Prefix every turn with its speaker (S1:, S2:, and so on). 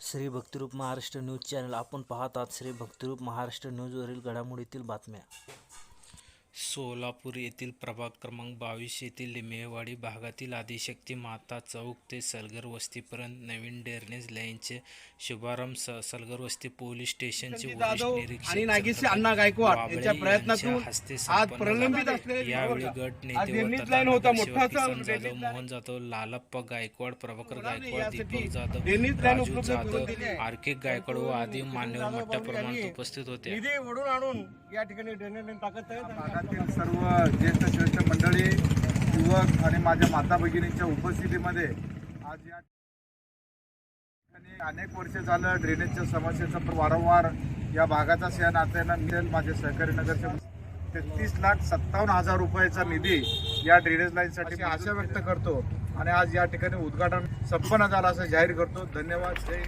S1: Shri Bhaktirup Maharashtra news channel. आपण पाहत आहात श्री भक्तिरूप महाराष्ट्र न्यूजवरील घडामोडीतील बातम्या. सोलापूर येथील प्रभाग क्रमांक बावीस येथील लिंबेवाडी भागातील आदिशक्ती माता चौक ते सलगर वस्तीपर्यंत नवीन ड्रेनेज लाईनचे शुभारंभ स- सलगर वस्ती पोलीस स्टेशनचे
S2: संजय
S1: वरिष्ठ
S2: जाधव
S1: निरीक्षक
S2: आणि नागेश
S1: चंद्रकांत
S2: अण्णा गायकवाड
S1: वाबळे
S2: यांच्या प्रयत्नातून
S1: यांच्या हस्ते
S2: आज
S1: संपन्न
S2: प्रलंबित
S1: झाला.
S2: असलेले
S1: यावेळी. गट
S2: आज
S1: नेते व
S2: ड्रेनेज
S1: तथा
S2: लाईन होता,
S1: नगरसेवक
S2: मोठा
S1: किसन
S2: असा
S1: जाधव. मोहन जाधव लालप्पा गायकवाड प्रभाकर गायकवाड
S2: यासाठी
S1: दीपक जाधव
S2: लाईन
S1: राजू
S2: उपलब्ध करून
S1: जाधव
S2: दिली आहे.
S1: आर्के गायकवाड व आदी मान्यवर मोठ्या प्रमाणात उपस्थित होते
S2: निधी ओढून आणून या ठिकाणी ड्रेनेज लाईन टाकत आहेत
S3: भागातील सर्व ज्येष्ठ श्रेष्ठ मंडळी युवक आणि माझ्या माता भगिनींच्या उपस्थितीमध्ये आज या ठिकाणी अनेक वर्ष झालं ड्रेनेजच्या समस्येचा वारंवार या भागाचा या नात्यानं मिळेल. माझे सहकारी नगरसेवक तेहतीस लाख सत्तावन्न हजार रुपयाचा निधी या ड्रेनेज लाईनसाठी मी आशा व्यक्त करतो. आणि आज या ठिकाणी उद्घाटन संपन्न झालं असं जाहीर करतो. धन्यवाद. जय